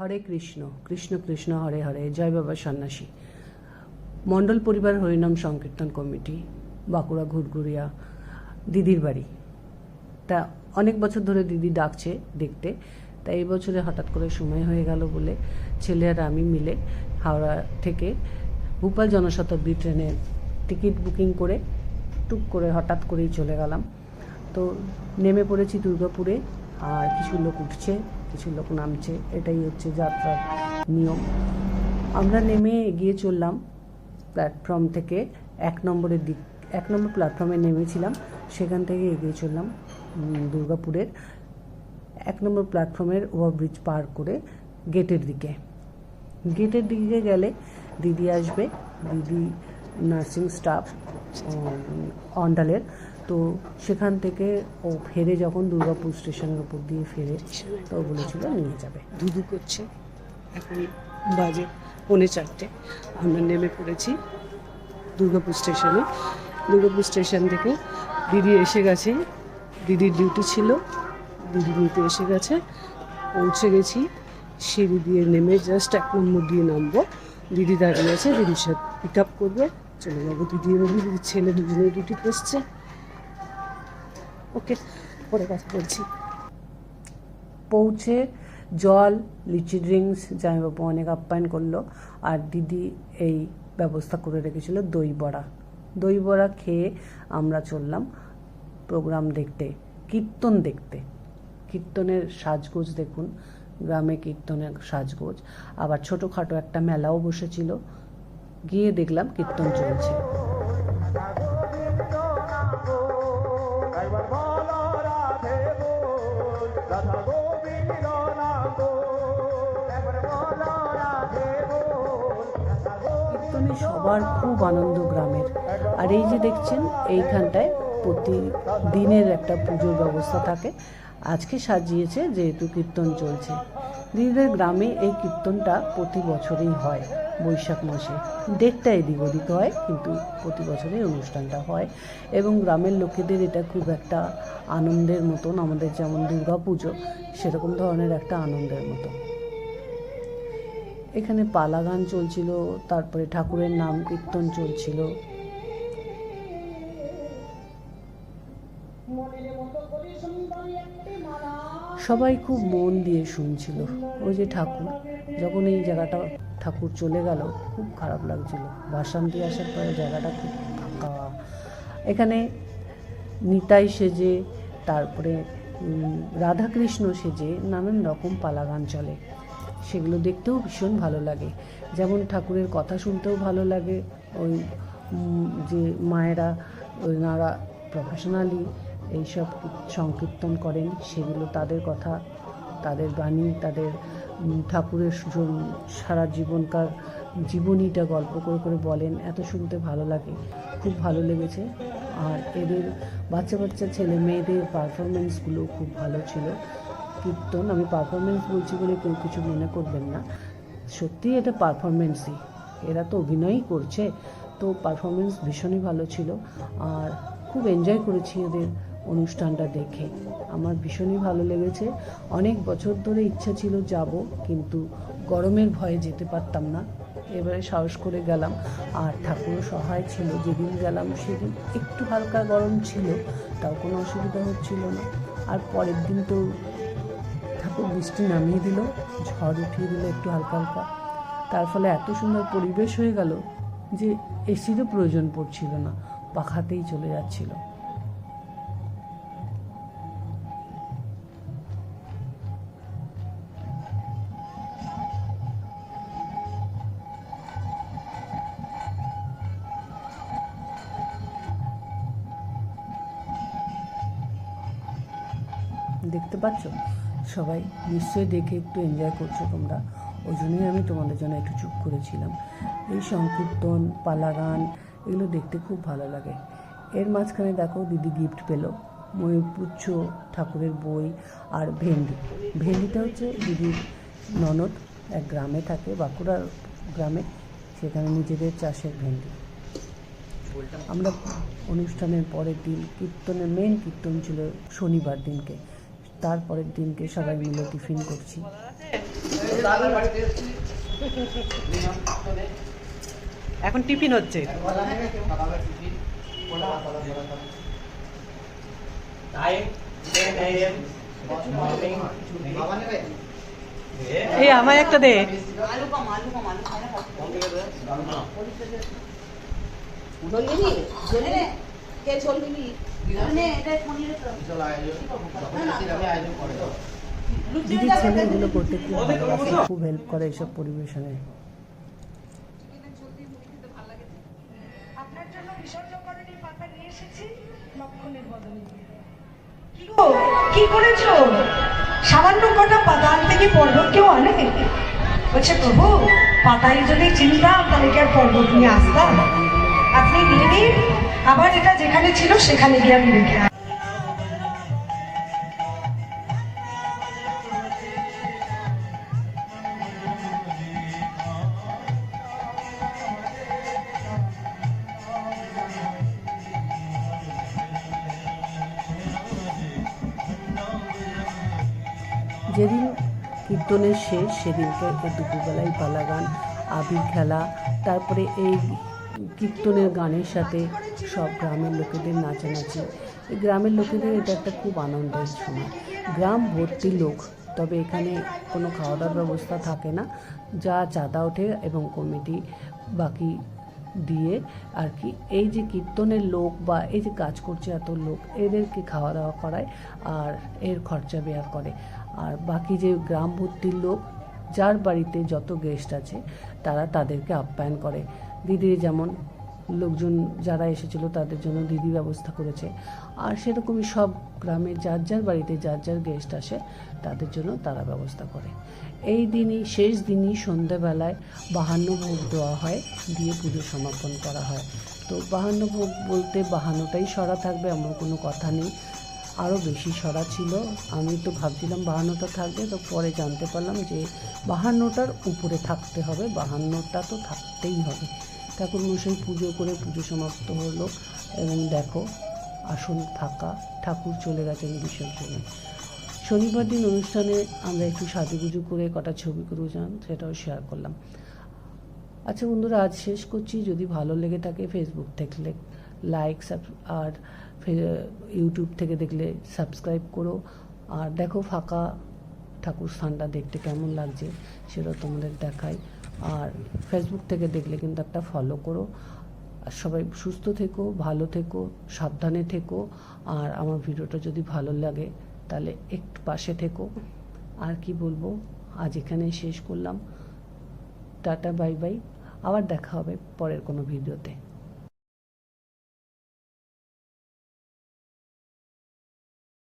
হরে কৃষ্ণ কৃষ্ণ কৃষ্ণ হরে হরে, জয় বাবা সন্ন্যাসী। মণ্ডল পরিবার হরিনাম সংকীর্তন কমিটি, বাঁকুড়া ঘুরঘুরিয়া দিদির বাড়ি। তা অনেক বছর ধরে দিদি ডাকছে দেখতে তাই এই বছরে হঠাৎ করে সময় হয়ে গেল বলে ছেলে আর আমি মিলে হাওড়া থেকে ভূপাল জনশতাব্দী ট্রেনের টিকিট বুকিং করে টুক করে হঠাৎ করেই চলে গেলাম। তো নেমে পড়েছি দুর্গাপুরে আর কিছু লোক উঠছে। কিছু লোক নামছে, এটাই হচ্ছে যাত্রার নিয়ম। আমরা নেমে এগিয়ে চললাম প্ল্যাটফর্ম থেকে, এক নম্বরের দিক, এক নম্বর প্ল্যাটফর্মে নেমেছিলাম, সেখান থেকে এগিয়ে চললাম দুর্গাপুরের এক নম্বর প্ল্যাটফর্মের ওভারব্রিজ পার করে গেটের দিকে। গেটের দিকে গেলে দিদি আসবে, দিদি নার্সিং স্টাফ অন্ডালের। তো সেখান থেকে ও ফেরে যখন দুর্গাপুর স্টেশনের উপর দিয়ে ফেরে তো বলেছিল নিয়ে যাবে। ধুধু করছে। এখন বাজে পৌনে চারটে। আমরা নেমে পড়েছি দুর্গাপুর স্টেশনে। দুর্গাপুর স্টেশন থেকে দিদি এসে গেছে। দিদির ডিউটি ছিল। দিদি নিতে এসে গেছে। পৌঁছে গেছি। সিঁড়ি দিয়ে নেমে জাস্ট এক নম্বর দিয়ে নামবো। দিদি দাঁড়িয়ে আছে। দিদির সাথে পিক আপ করবে। চলে যাব। দিদি এবং দিদির ছেলে দুজনে ডিউটি এসছে। ওকে পরে কথা বলছি। পৌঁছে জল, লিচি ড্রিঙ্কস জামাইবাবু অনেক আপ্যায়ন করল, আর দিদি এই ব্যবস্থা করে রেখেছিল দই বড়া। দই বড়া খেয়ে আমরা চললাম প্রোগ্রাম দেখতে, কীর্তন দেখতে। কীর্তনের সাজগোজ দেখুন, গ্রামে কীর্তনের সাজগোজ। আবার ছোটোখাটো একটা মেলাও বসেছিল, গিয়ে দেখলাম কীর্তন চলছে। কীর্তনে সবার খুব আনন্দ গ্রামের। আর এই যে দেখছেন এইখানটায় প্রতিদিনের একটা পুজোর ব্যবস্থা থাকে। আজকে সাজিয়েছে যেহেতু কীর্তন চলছে। দিদিদের গ্রামে এই কীর্তনটা প্রতি বছরেই হয়, বৈশাখ মাসে। ডেটটা এদিক ওদিক হয়, কিন্তু প্রতি বছরই অনুষ্ঠানটা হয়। এবং গ্রামের লোকেদের এটা খুব একটা আনন্দের মতন, আমাদের যেমন দুর্গা পুজো সেরকম ধরনের একটা আনন্দের মতো এখানে পালা গান চলছিল, তারপরে ঠাকুরের নাম কীর্তন চলছিল। সবাই খুব মন দিয়ে শুনছিল। ওই যে ঠাকুর, যখন এই জায়গাটা ঠাকুর চলে গেল, খুব খারাপ লাগছিল। ভাসান দিয়ে আসার পরে জায়গাটা খুব ফাঁকা। এখানে নিতাই সেজে, তারপরে রাধাকৃষ্ণ সেজে নানান রকম পালাগান চলে। সেগুলো দেখতেও ভীষণ ভালো লাগে। যেমন ঠাকুরের কথা শুনতেও ভালো লাগে। ওই যে মায়েরা ওনারা প্রফেশনালি এইসব সংকীর্তন করেন, সেগুলো তাদের কথা, তাদের বাণী, তাদের ঠাকুরের সারা জীবনকার জীবনীটা গল্প করে করে বলেন। এত শুনতে ভালো লাগে, খুব ভালো লেগেছে। আর এদের বাচ্চা বাচ্চা ছেলে মেয়েদের পারফরমেন্সগুলো খুব ভালো ছিল। কীর্তন, আমি পারফরমেন্স বলছি বলে কেউ কিছু মনে করবেন না। সত্যিই এটা পারফরমেন্সই এরা তো অভিনয়ই করছে। তো পারফরমেন্স ভীষণই ভালো ছিল। আর খুব এনজয় করেছি এদের অনুষ্ঠানটা দেখে। আমার ভীষণই ভালো লেগেছে। অনেক বছর ধরে ইচ্ছা ছিল যাব, কিন্তু গরমের ভয়ে যেতে পারতাম না। এবারে সাহস করে গেলাম। আর ঠাকুরও সহায় ছিল, যেদিন গেলাম সেদিন একটু হালকা গরম ছিল, তাও কোনো অসুবিধা হচ্ছিল না। আর পরের দিন তো ঠাকুর বৃষ্টি নামিয়ে দিল, ঝড় উঠিয়ে দিল একটু হালকা হালকা। তার ফলে এত সুন্দর পরিবেশ হয়ে গেল যে এসিরও প্রয়োজন পড়ছিল না, পাখাতেই চলে যাচ্ছিল। দেখতে পাচ্ছ? সবাই নিশ্চয়ই দেখে একটু এনজয় করছ তোমরা। ওই জন্যই আমি তোমাদের জন্য একটু চুপ করেছিলাম। এই সংকীর্তন পালা গান এগুলো দেখতে খুব ভালো লাগে। এর মাঝখানে দেখো দিদি গিফট পেল। ময়ূরপুচ্ছ ঠাকুরের বই আর ভেন্ডি। ভেন্ডিটা হচ্ছে দিদির ননদ, এক গ্রামে থাকে, বাঁকুড়া গ্রামে। সেখানে নিজেদের চাষের ভেন্ডি। আমরা অনুষ্ঠানের পরের দিন, কীর্তনের মেন কীর্তন ছিল শনিবার দিনকে। তারপরের দিনকে সবাই মিলে টিফিন করছি। এখন টিফিন হচ্ছে। এই আমায় একটা দে। দিদির ছেলে এগুলো করতে খুব ভালোবাসে খুব হেল্প করে এইসব পরিবেশনে। আপনার জন্য বিসর্জনকরণী পাতা নিয়ে এসেছি লক্ষণের বদলে। কি কি করেছ? সামান্য কটা পাতা আনতে কি পর্বত কেউ আনে? বলছে প্রভু পাতায় যদি চিনতাম তাহলে কি আর পর্বত নিয়ে আসতাম? আপনি নিয়ে নিন। আবার এটা যেখানে ছিল, সেখানে গিয়ে আমি রেখে যেদিন কীর্তনের শেষ, সেদিনকে দুপুরবেলায় পালা গান আবির খেলা, তারপরে এই কীর্তনের গানের সাথে সব গ্রামের লোকেদের নাচানাচি। এই গ্রামের লোকেদের এটা একটা খুব আনন্দের সময়। গ্রাম ভর্তি লোক, তবে এখানে কোনো খাওয়া দাওয়ার ব্যবস্থা থাকে না। যা চাঁদা ওঠে এবং কমিটি বাকি দিয়ে আর কি। এই যে কীর্তনের লোক বা এই যে কাজ করছে এত লোক, এদেরকে খাওয়া দাওয়া করায় আর এর খরচা বেয়ার করে। আর বাকি যে গ্রাম ভর্তির লোক, যার বাড়িতে যত গেস্ট আছে, তারা তাদেরকে আপ্যায়ন করে। দিদি যেমন লোকজন যারা এসেছিল তাদের জন্য দিদি ব্যবস্থা করেছে। আর সেরকমই সব গ্রামে যার যার বাড়িতে যার যার গেস্ট আসে, তাদের জন্য তারা ব্যবস্থা করে। এই দিনই, শেষ দিনই সন্ধ্যাবেলায় বাহান্ন ভোগ দেওয়া হয়, দিয়ে পুজো সমাপন করা হয়। তো বাহান্ন ভোগ বলতে বাহান্নটাই সরা থাকবে, এমন কোনো কথা নেই। আরও বেশি সরা ছিল। আমি তো ভাবছিলাম বাহান্নটা থাকবে, তো পরে জানতে পারলাম যে বাহান্নটার উপরে থাকতে হবে। বাহান্নটা তো থাকতেই হবে। ঠাকুর মশাই পুজো করে পুজো সমাপ্ত হলো এবং দেখো, আসন ফাঁকা, ঠাকুর চলে গেছেন বিসর্জনে। শনিবার দিন অনুষ্ঠানে আমরা একটু সাজুগুজু করে কটা ছবি করেছিলাম, সেটাও শেয়ার করলাম। আচ্ছা বন্ধুরা, আজ শেষ করছি। যদি ভালো লেগে থাকে ফেসবুক থেকে লাইক আর ইউটিউব থেকে দেখলে সাবস্ক্রাইব করো। আর দেখো ফাঁকা ঠাকুর স্থানটা দেখতে কেমন লাগছে সেটা তোমাদের দেখাই। আর ফেসবুক থেকে দেখলে কিন্তু একটা ফলো করো। আর সবাই সুস্থ থেকো, ভালো থেকো, সাবধানে থেকো। আর আমার ভিডিওটা যদি ভালো লাগে, তাহলে একটু পাশে থেকো। আর কি বলব? আজ এখানেই শেষ করলাম। Tata, bye bye. আবার দেখা হবে পরের কোনো ভিডিওতে।